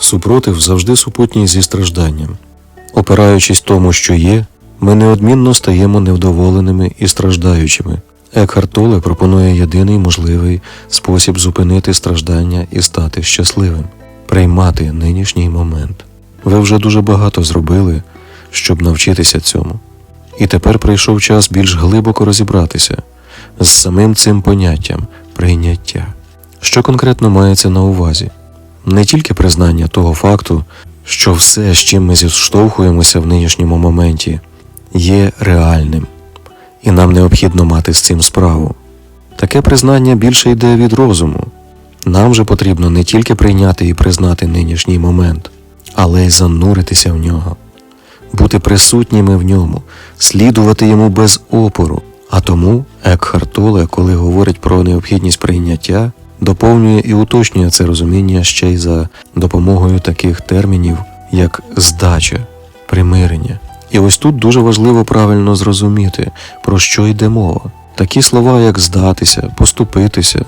Супротив завжди супутній зі стражданням. Опираючись тому, що є, ми неодмінно стаємо невдоволеними і страждаючими. Екхарт Толе пропонує єдиний можливий спосіб зупинити страждання і стати щасливим приймати нинішній момент. Ви вже дуже багато зробили, щоб навчитися цьому. І тепер прийшов час більш глибоко розібратися з самим цим поняттям прийняття. Що конкретно мається на увазі? Не тільки признання того факту, що все, з чим ми зіштовхуємося в нинішньому моменті, є реальним, і нам необхідно мати з цим справу. Таке признання більше йде від розуму. Нам же потрібно не тільки прийняти і признати нинішній момент, але й зануритися в нього, бути присутніми в ньому, слідувати йому без опору. А тому Екхарт Толе, коли говорить про необхідність прийняття, доповнює і уточнює це розуміння ще й за допомогою таких термінів, як здача, примирення. І ось тут дуже важливо правильно зрозуміти, про що йде мова. Такі слова, як здатися, поступитися,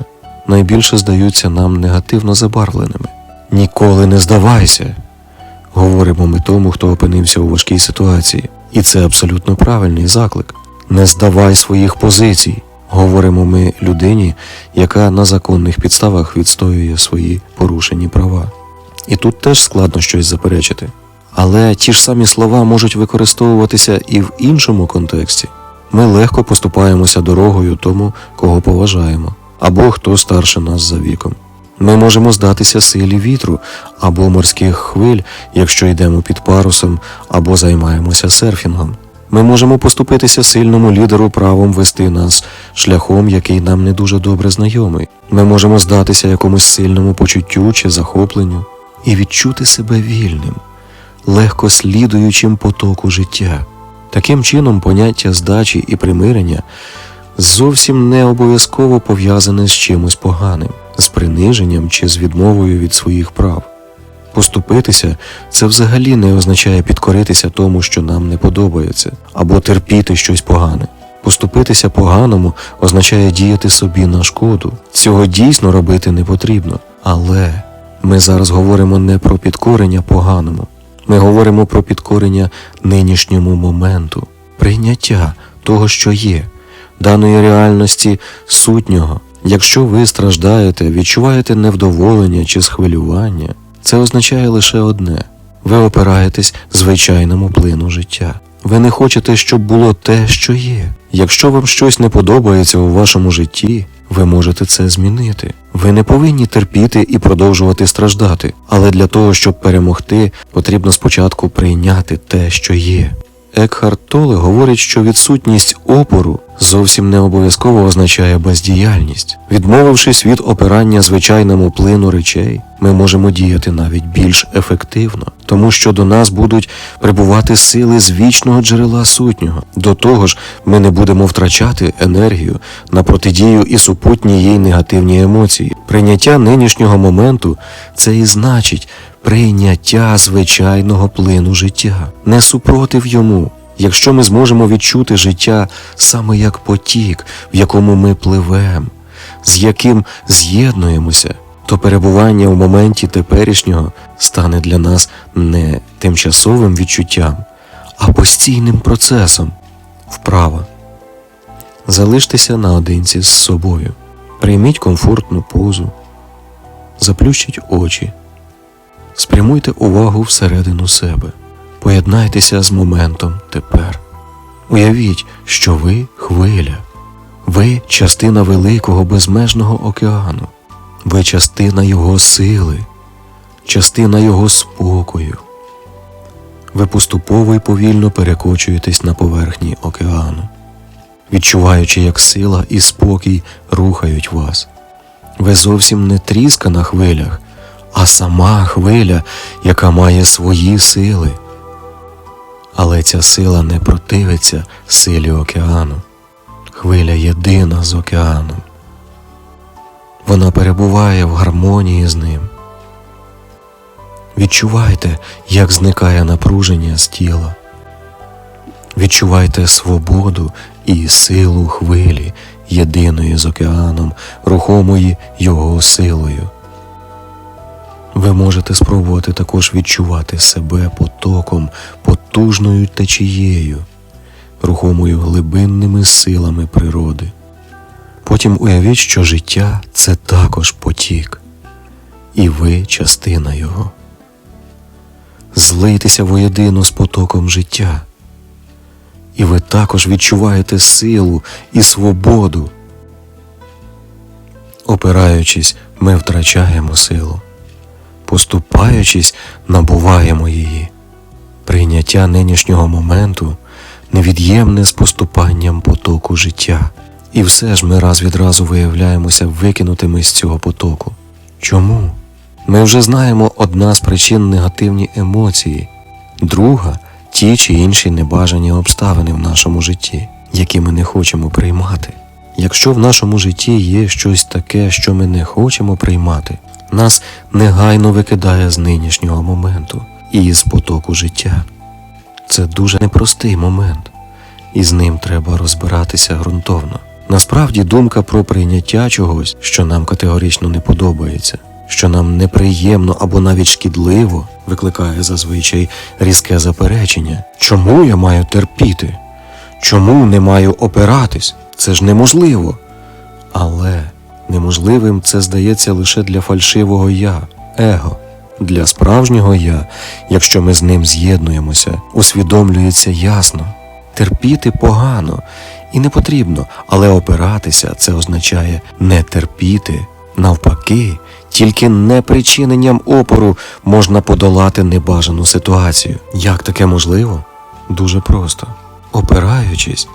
найбільше здаються нам негативно забарвленими. Ніколи не здавайся, говоримо ми тому, хто опинився у важкій ситуації. І це абсолютно правильний заклик. Не здавай своїх позицій, говоримо ми людині, яка на законних підставах відстоює свої порушені права. І тут теж складно щось заперечити. Але ті ж самі слова можуть використовуватися і в іншому контексті. Ми легко поступаємося дорогою тому, кого поважаємо, або хто старше нас за віком. Ми можемо здатися силі вітру або морських хвиль, якщо йдемо під парусом або займаємося серфінгом. Ми можемо поступитися сильному лідеру правом вести нас шляхом, який нам не дуже добре знайомий. Ми можемо здатися якомусь сильному почуттю чи захопленню і відчути себе вільним, легко слідуючим потоку життя. Таким чином, поняття здачі і примирення зовсім не обов'язково пов'язане з чимось поганим, з приниженням чи з відмовою від своїх прав. Поступитися це взагалі не означає підкоритися тому, що нам не подобається, або терпіти щось погане. Поступитися поганому означає діяти собі на шкоду. Цього дійсно робити не потрібно. Але ми зараз говоримо не про підкорення поганому. Ми говоримо про підкорення нинішньому моменту, прийняття того, що є, даної реальності сутнього. Якщо ви страждаєте, відчуваєте невдоволення чи схвилювання, це означає лише одне: ви опираєтесь звичайному плину життя. Ви не хочете, щоб було те, що є. Якщо вам щось не подобається у вашому житті, ви можете це змінити. Ви не повинні терпіти і продовжувати страждати, але для того, щоб перемогти, потрібно спочатку прийняти те, що є. Екхарт Толе говорить, що відсутність опору зовсім не обов'язково означає бездіяльність. Відмовившись від опирання звичайному плину речей, ми можемо діяти навіть більш ефективно, тому що до нас будуть прибувати сили з вічного джерела сутнього. До того ж, ми не будемо втрачати енергію на протидію і супутні їй негативні емоції. Прийняття нинішнього моменту це і значить прийняття звичайного плину життя, не супротив йому. Якщо ми зможемо відчути життя саме як потік, в якому ми пливемо, з яким з'єднуємося, то перебування в моменті теперішнього стане для нас не тимчасовим відчуттям, а постійним процесом вправа. Залиштеся наодинці з собою, прийміть комфортну позу, заплющіть очі, спрямуйте увагу всередину себе. Поєднайтеся з моментом тепер. Уявіть, що ви хвиля, ви частина великого безмежного океану, ви частина його сили, частина його спокою. Ви поступово і повільно перекочуєтесь на поверхні океану, відчуваючи, як сила і спокій рухають вас. Ви зовсім не тріска на хвилях, а сама хвиля, яка має свої сили. Але ця сила не противиться силі океану. Хвиля єдина з океаном. Вона перебуває в гармонії з ним. Відчувайте, як зникає напруження з тіла. Відчувайте свободу і силу хвилі, єдиної з океаном, рухомої його силою. Ви можете спробувати також відчувати себе потоком, потужною течією, рухомою глибинними силами природи. Потім уявіть, що життя це також потік, і ви частина його. Злийтеся воєдино з потоком життя, і ви також відчуваєте силу і свободу. Опираючись, ми втрачаємо силу, поступаючись, набуваємо її. Прийняття нинішнього моменту невід'ємне з поступанням потоку життя. І все ж ми раз від разу виявляємося викинутими з цього потоку. Чому? Ми вже знаємо одна з причин негативні емоції, друга ті чи інші небажані обставини в нашому житті, які ми не хочемо приймати. Якщо в нашому житті є щось таке, що ми не хочемо приймати, нас негайно викидає з нинішнього моменту і з потоку життя. Це дуже непростий момент, і з ним треба розбиратися ґрунтовно. Насправді думка про прийняття чогось, що нам категорично не подобається, що нам неприємно або навіть шкідливо, викликає зазвичай різке заперечення. Чому я маю терпіти? Чому не маю опиратись? Це ж неможливо. Але неможливим це здається лише для фальшивого я, его. Для справжнього я, якщо ми з ним з'єднуємося, усвідомлюється ясно. Терпіти погано і не потрібно, але опиратися це означає не терпіти. Навпаки, тільки непричиненням опору можна подолати небажану ситуацію. Як таке можливо? Дуже просто. Опираючись,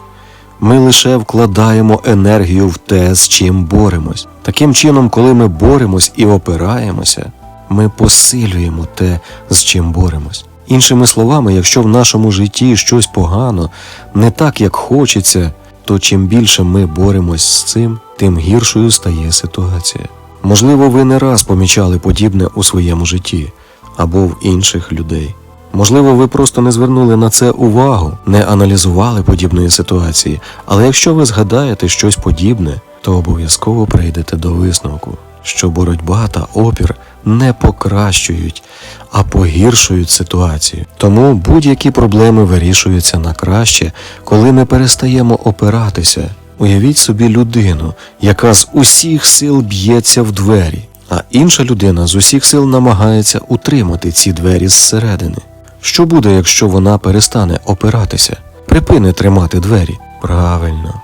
ми лише вкладаємо енергію в те, з чим боремось. Таким чином, коли ми боремось і опираємося, ми посилюємо те, з чим боремось. Іншими словами, якщо в нашому житті щось погано, не так, як хочеться, то чим більше ми боремось з цим, тим гіршою стає ситуація. Можливо, ви не раз помічали подібне у своєму житті або в інших людей. Можливо, ви просто не звернули на це увагу, не аналізували подібної ситуації, але якщо ви згадаєте щось подібне, то обов'язково прийдете до висновку, що боротьба та опір не покращують, а погіршують ситуацію. Тому будь-які проблеми вирішуються на краще, коли ми перестаємо опиратися. Уявіть собі людину, яка з усіх сил б'ється в двері, а інша людина з усіх сил намагається утримати ці двері зсередини. Що буде, якщо вона перестане опиратися, припине тримати двері? Правильно.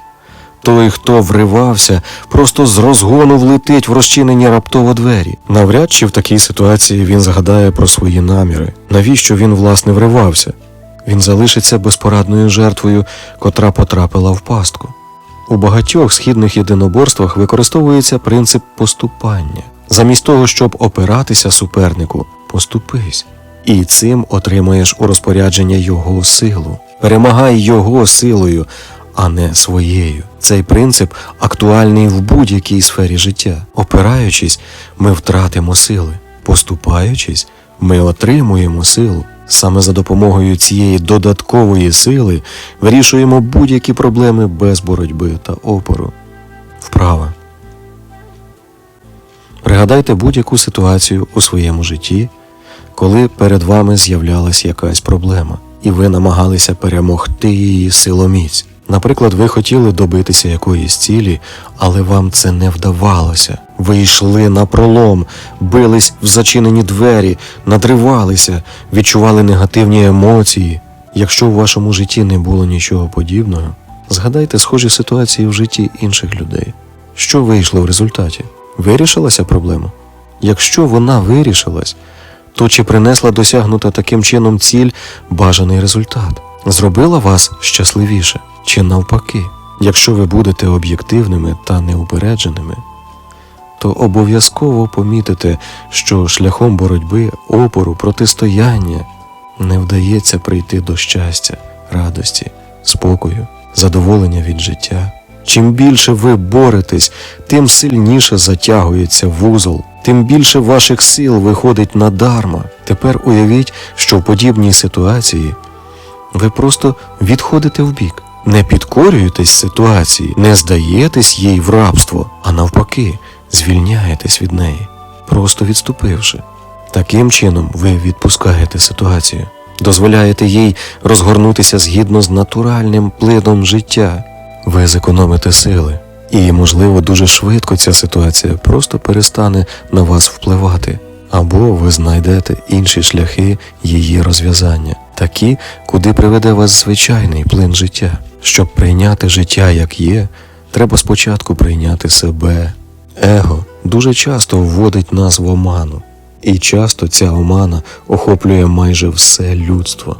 Той, хто вривався, просто з розгону влетить в розчинені раптово двері. Навряд чи в такій ситуації він згадає про свої наміри. Навіщо він, власне, вривався? Він залишиться безпорадною жертвою, котра потрапила в пастку. У багатьох східних єдиноборствах використовується принцип поступання. Замість того, щоб опиратися супернику, поступись. І цим отримаєш у розпорядження його силу. Перемагай його силою, а не своєю. Цей принцип актуальний в будь-якій сфері життя. Опираючись, ми втратимо сили. Поступаючись, ми отримуємо силу. Саме за допомогою цієї додаткової сили вирішуємо будь-які проблеми без боротьби та опору. Вправа. Пригадайте будь-яку ситуацію у своєму житті, коли перед вами з'являлась якась проблема, і ви намагалися перемогти її силоміць. Наприклад, ви хотіли добитися якоїсь цілі, але вам це не вдавалося. Ви йшли на пролом, бились в зачинені двері, надривалися, відчували негативні емоції. Якщо в вашому житті не було нічого подібного, згадайте схожі ситуації в житті інших людей. Що вийшло в результаті? Вирішилася проблема? Якщо вона вирішилась, то чи принесла досягнута таким чином ціль бажаний результат? Зробила вас щасливіше чи навпаки? Якщо ви будете об'єктивними та неупередженими, то обов'язково помітите, що шляхом боротьби, опору, протистояння не вдається прийти до щастя, радості, спокою, задоволення від життя. Чим більше ви боретесь, тим сильніше затягується вузол, тим більше ваших сил виходить надарма. Тепер уявіть, що в подібній ситуації ви просто відходите вбік, не підкорюєтесь ситуації, не здаєтесь їй в рабство, а навпаки, звільняєтесь від неї, просто відступивши. Таким чином ви відпускаєте ситуацію, дозволяєте їй розгорнутися згідно з натуральним плином життя. Ви зекономите сили, і, можливо, дуже швидко ця ситуація просто перестане на вас впливати, або ви знайдете інші шляхи її розв'язання, такі, куди приведе вас звичайний плин життя. Щоб прийняти життя як є, треба спочатку прийняти себе. Его дуже часто вводить нас в оману, і часто ця омана охоплює майже все людство.